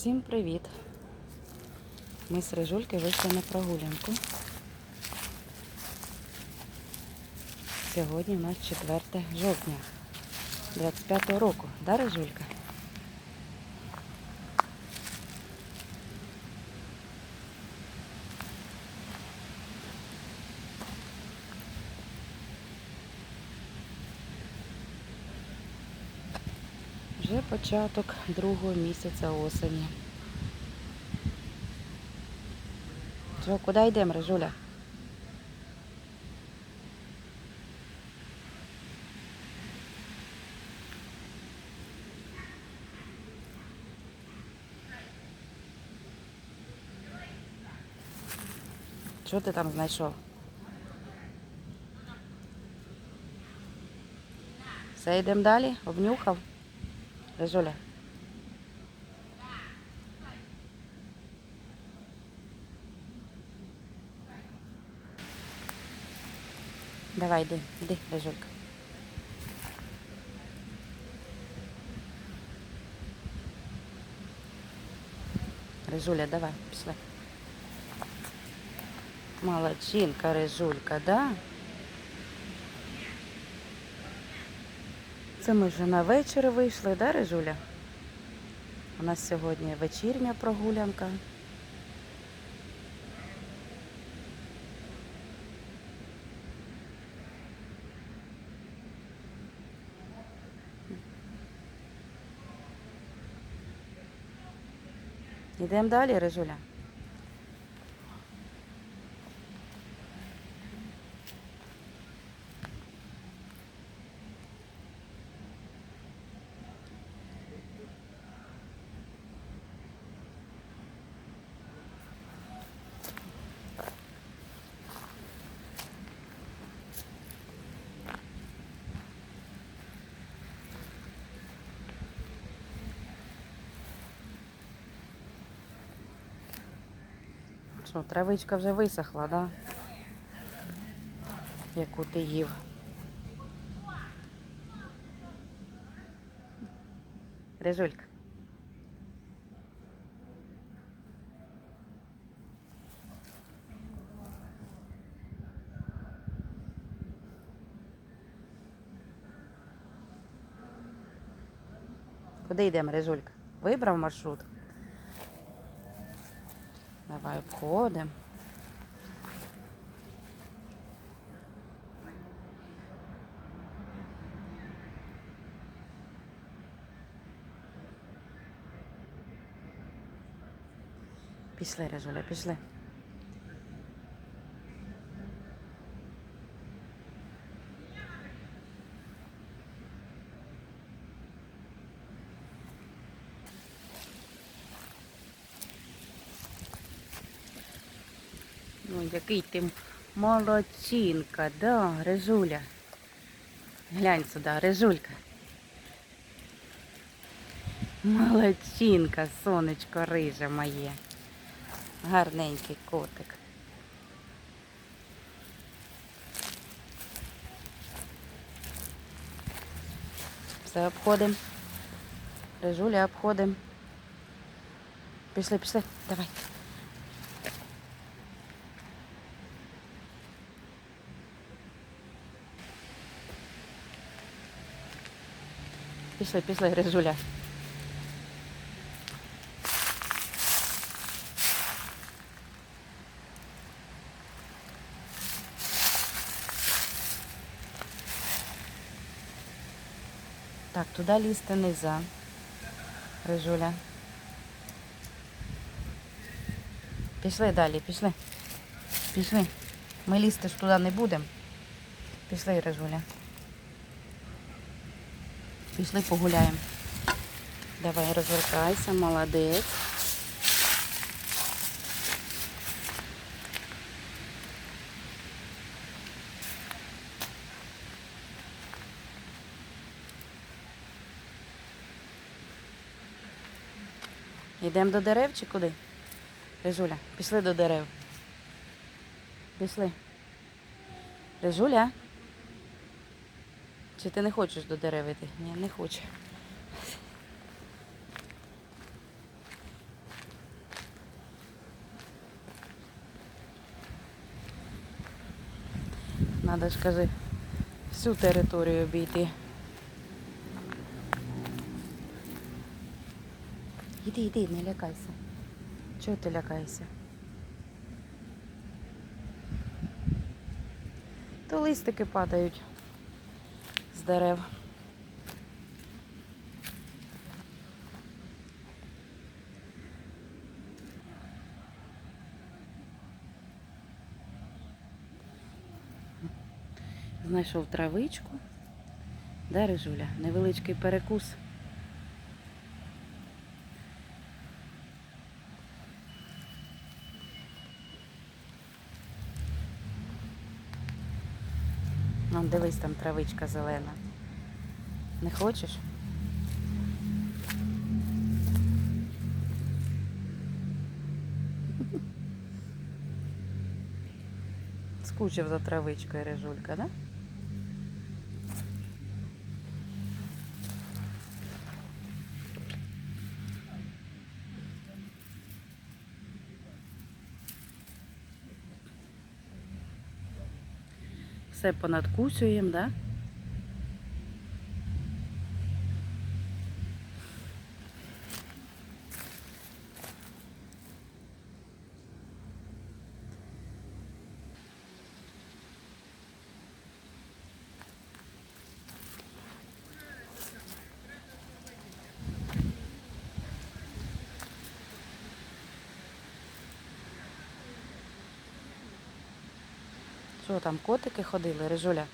Всім привіт! Ми з Рижульки вийшли на прогулянку. Сьогодні у нас 4 жовтня 25 року, да, Рижулька? Вже початок другого місяця осені. Що, куди йдемо, Рижуля? Що ти там знайшов? Все, йдемо далі? Обнюхав? Рижуля. Давай, йди, йди, Рижулька. Рижуля, давай, пішли. Молодчинка, Рижулька, да? Це ми вже на вечір вийшли, да, Рижуля? У нас сьогодні вечірня прогулянка. Йдемо далі, Рижуля. Що, травичка вже висохла, да? Яку ти їв. Рижулька. Куди йдемо, Рижулька? Вибрав маршрут? Давай обходимо. Пішли, Режуля, пішли. Ну, який ти молодчинка, да, Режуля. Глянь сюди, Режулька. Молодчинка, сонечко риже моє. Гарненький котик. Все обходимо. Режуля обходимо. Пішли, пішли, давай. Пішли, пішли, Грижуля. Так, туди лізти не за. Рижуля. Пішли далі, пішли. Пішли. Ми лізти ж туди не будемо. Пішли, Рижуля. Пішли погуляємо. Давай розвертайся, молодець. Йдемо до дерев чи куди? Режуля, пішли до дерев. Пішли. Режуля? Чи ти не хочеш до дерев іти? Ні, не хоче. Надо ж кажи всю територію обійти. Іди, іди, не лякайся. Чого ти лякаєшся? То листики падають з дерев. Знайшов травичку. Да, Рижуля? Невеличкий перекус. Дивись, там травичка зелена. Не хочеш? Скучив за травичкою режулька, да? Все понадкусюємо, да? Що там, котики ходили, Рижуля?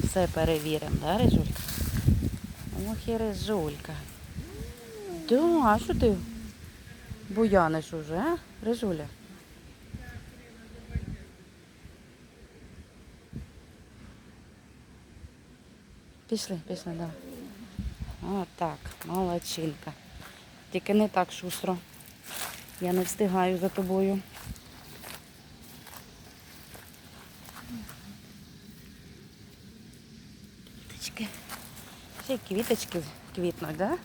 Все перевіримо, да, Рижулька? Ох і Рижулька. Да, що ти буяниш уже, а, Рижуля? Пішли, пішли, давай. Отак, молодчинка. Тільки не так шустро. Я не встигаю за тобою. Квіточки. Ще й квіточки квітнуть, да?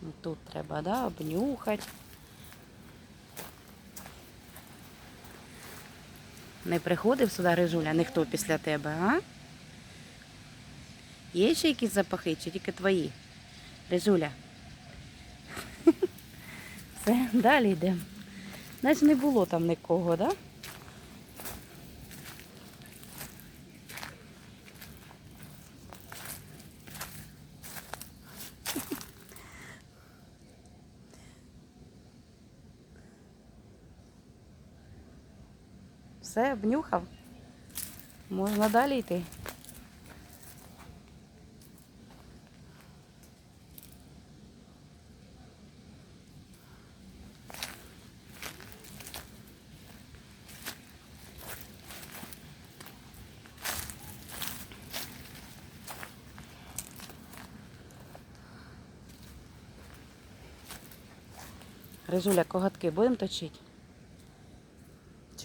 Ну, Тут треба, да, обнюхати. Не приходив сюди Рижуля, ніхто після тебе, а? Є ще якісь запахи, чи тільки твої? Рижуля. Все, далі йдемо. Значить не було там нікого, так? Да? Все, обнюхав. Можна далі йти. Рижуля, коготки будемо точити?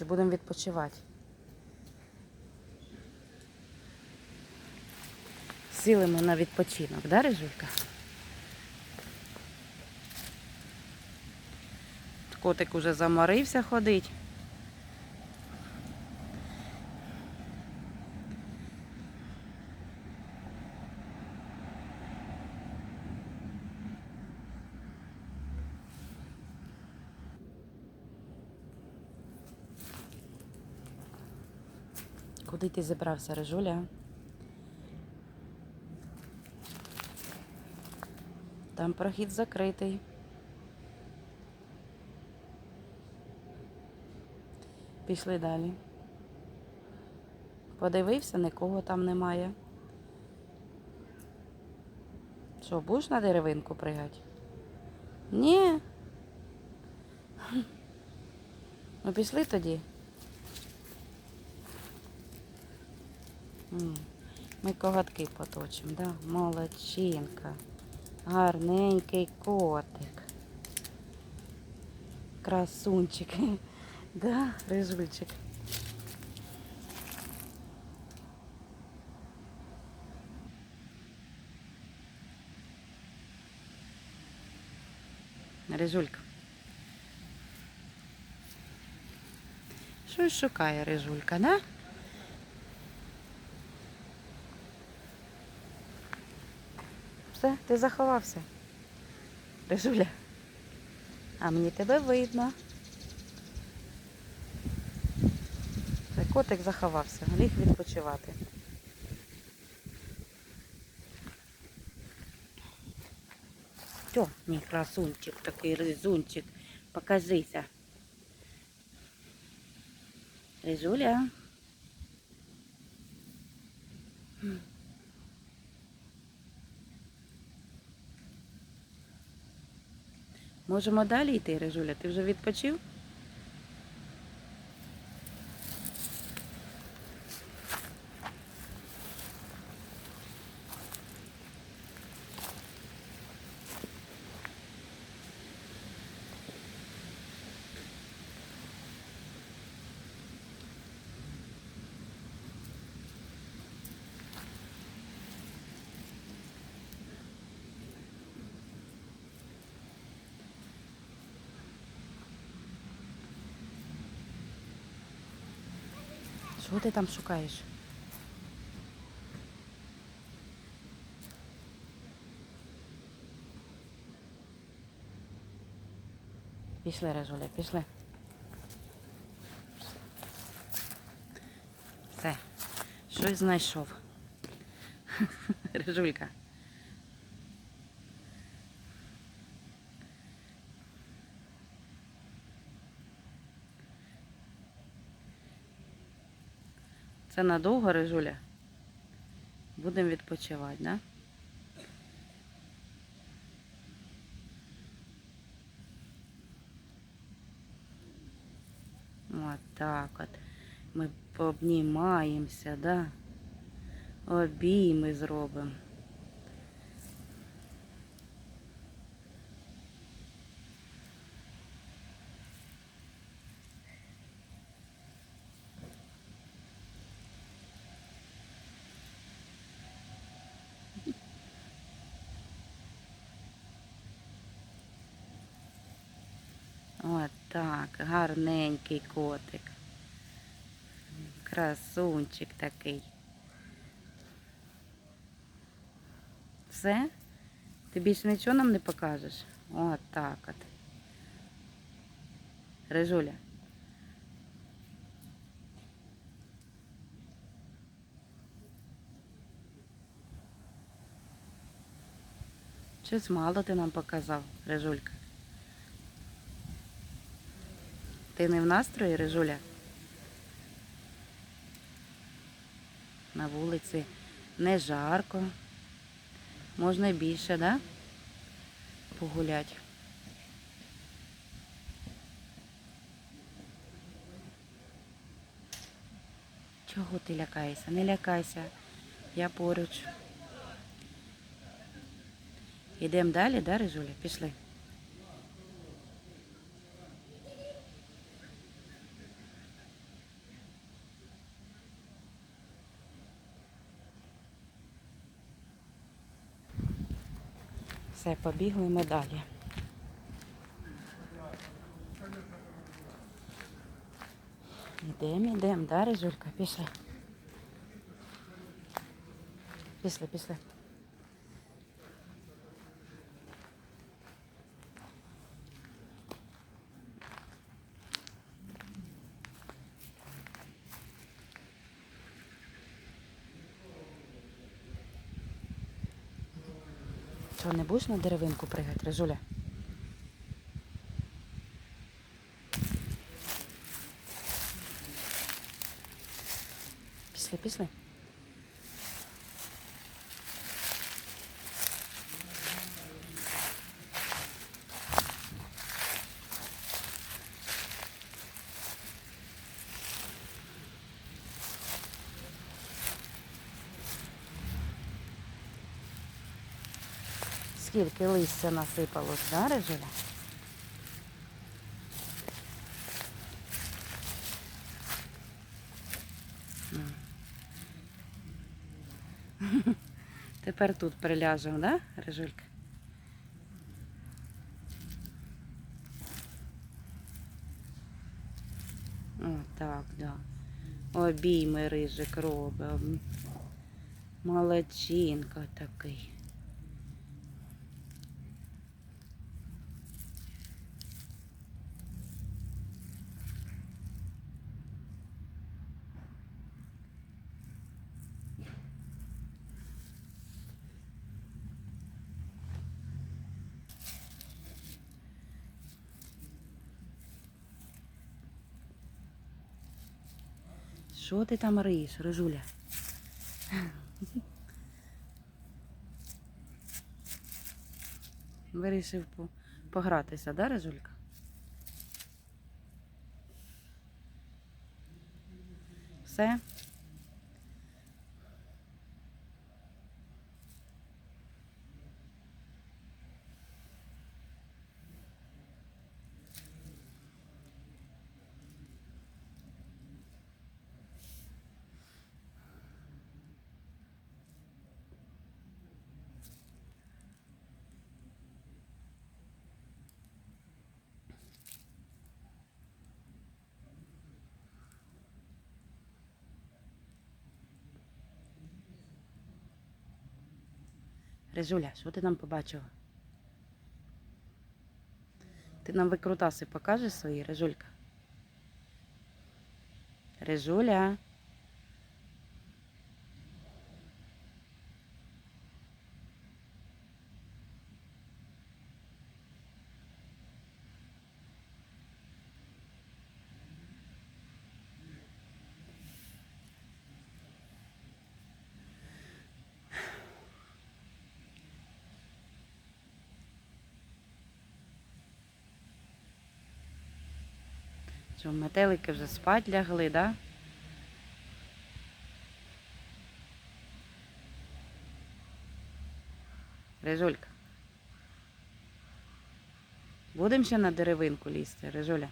Чи будемо відпочивати? Сіли ми на відпочинок, да, Рижулька? Котик уже заморився ходить. Куди ти зібрався, Рижуля? Там прохід закритий. Пішли далі. Подивився, нікого там немає. Що, будеш на деревинку пригати? Ні. Ну пішли тоді. Ми коготки поточимо, да? Молодчинка. Гарненький котик. Красунчик. Да, рижульчик. Рижулька. Щось шукає рижулька, да? Все, ти заховався. Рижуля. А мені тебе видно. Це котик заховався, ліг відпочивати. Що, мій красунчик, такий ризунчик. Покажися. Рижуля. Можемо далі йти, Режуля? Ти вже відпочив? Що ти там шукаєш? Пішли, Режуля, пішли. Все, щось знайшов. Режулька. Це надовго, Рижуля? Будемо відпочивати, да? От так от. Ми пообнімаємося, да? Обійми зробимо. Так, гарненький котик. Красунчик такий. Все? Ти більше нічого нам не покажеш? От так от. Рижуля. Щось мало ти нам показав, Рижулька. Ти не в настрої, Рижуля? На вулиці не жарко. Можна більше, да? Погулять. Чого ти лякаєшся? Не лякайся. Я поруч. Ідемо далі, да, Рижуля? Пішли. Все, побігли ми далі. Ідемо, ідемо, да, Рижулька? Пішли. Пішли, пішли. Що, не будеш на деревинку пригати, Рижуля? Пішли, пішли. скільки листя насипалось, да, режеля? Тепер тут приляжемо, да, Режулька? Отак, да. Обійми рижик робить. Молодчинка такий. Що ти там риєш, Рижуля? Вирішив по- погратися, да, Рижулька? Все? Рижуля, що ти нам побачила? Ти нам викрутаси покажеш свої, Режулька? Рижуля. Що, метелики вже спать лягли, да? Рижулька. Будемо ще на деревинку лізти, Рижуля?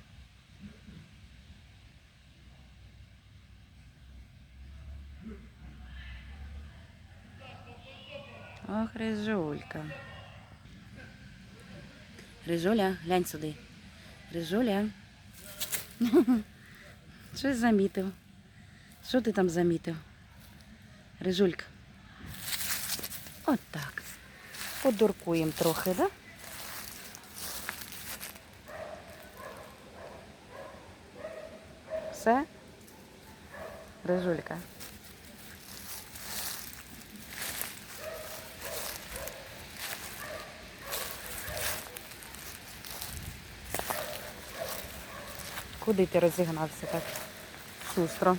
Ох, Рижулька. Рижуля, глянь сюди. Рижуля. Щось замітив. Що ти там замітив? Рижулька. От так. Подуркуємо трохи, да? Все? Рижулька. Куди ти розігнався так? Шустро.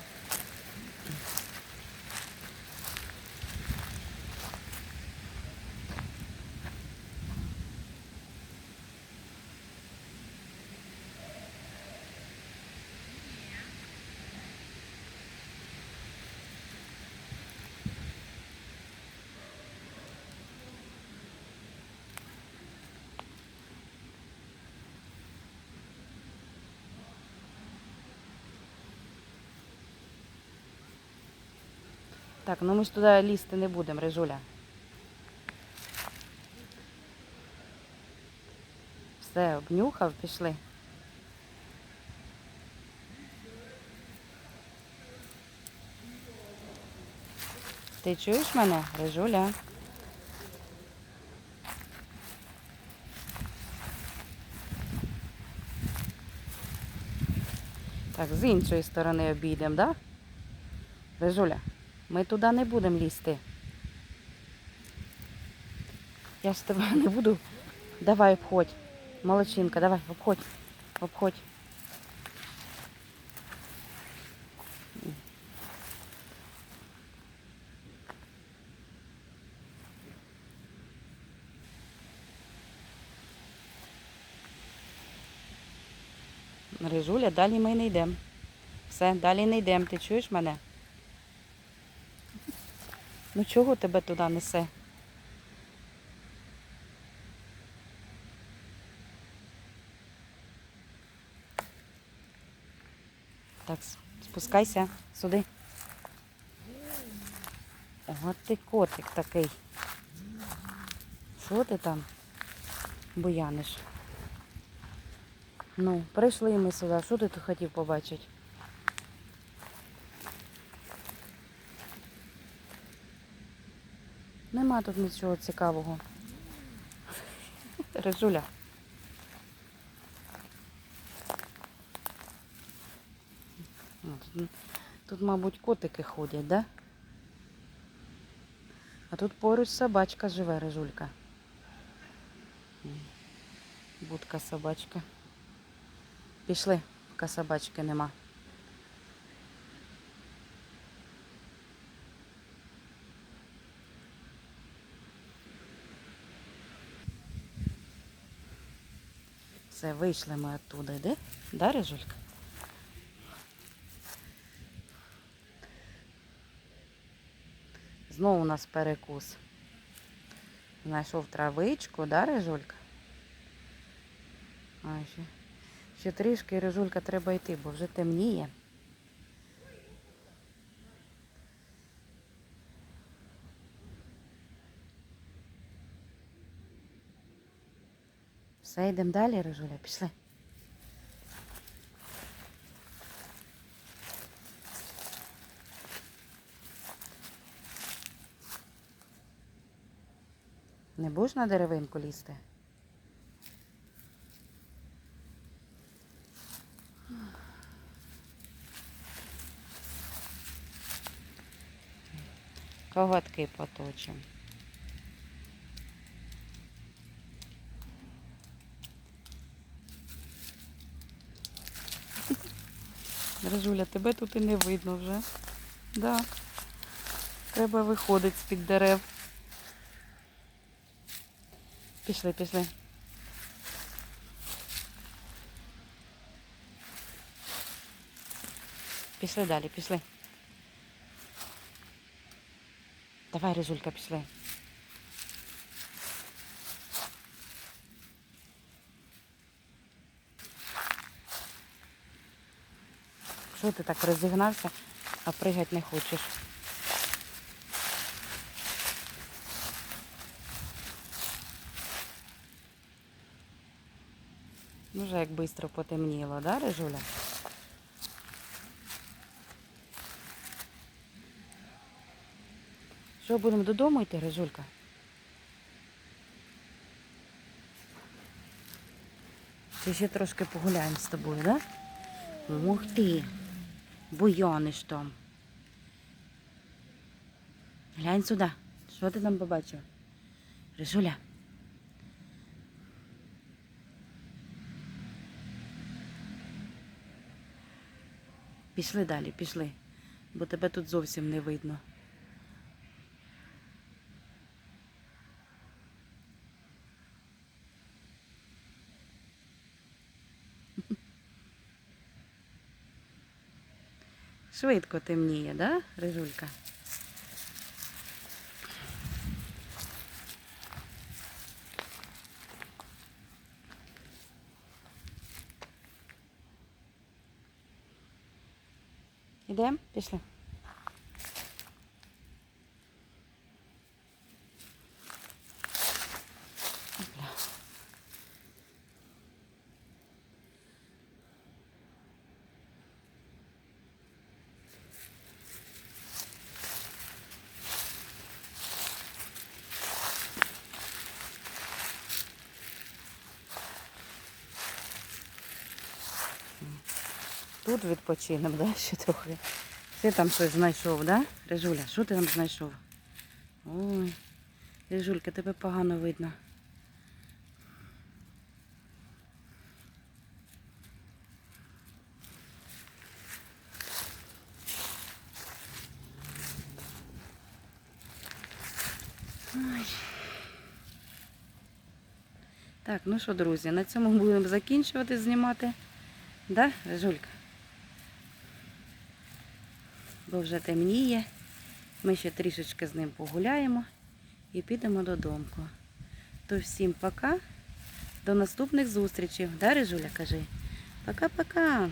Так, ну ми ж туди лізти не будемо, Рижуля. Все, обнюхав, пішли. Ти чуєш мене, Рижуля? Так, з іншої сторони обійдемо, так? Да? Рижуля, ми туди не будемо лізти. Я ж тебе не буду. Давай обходь. Молодчинка, давай, обходь. Обходь. Рижуля, далі ми не йдемо. Все, далі не йдемо. Ти чуєш мене? Ну чого тебе туди несе? Так, спускайся сюди. От ти котик такий. Що ти там буяниш? Ну, прийшли ми сюди. Що ти тут хотів побачити? Нема тут нічого цікавого. Режуля. О, Тут, мабуть, котики ходять, да? А тут поруч собачка живе, Режулька. Будка собачка. Пішли, поки собачки нема. Все, вийшли ми оттуда, де? Да, Режулька? Знову у нас перекус. Знайшов травичку, да, Режулька? А, ще, ще трішки, Режулька, треба йти, бо вже темніє. Все, йдемо далі, Режуля, пішли. Не будеш на деревинку лізти? Коготки поточимо. Режуля, тебе тут і не видно вже. Да. Треба виходити з-під дерев. Пішли, пішли. Пішли далі, пішли. Давай, Режулька, пішли. Що ти так розігнався, а пригати не хочеш? Ну, вже як швидко потемніло, да, Режуля? Що, будемо додому йти, Режулька? Чи ще трошки погуляємо з тобою, да? Ух ти, буйониш там. Глянь сюди. Що ти там побачив? Рижуля. Пішли далі, пішли, бо тебе тут зовсім не видно. Швидко темніє, да, Рижулька? Ідемо? Пішли. Тут відпочинемо, да, ще трохи. Ти там щось знайшов, да? Режуля, що ти там знайшов? Ой, Режулька, тебе погано видно. Так, ну що, друзі, на цьому будемо закінчувати знімати. Да, Режулька? Бо вже темніє. Ми ще трішечки з ним погуляємо і підемо додому. То всім пока. До наступних зустрічей. Да, Режуля, кажи? Пока-пока.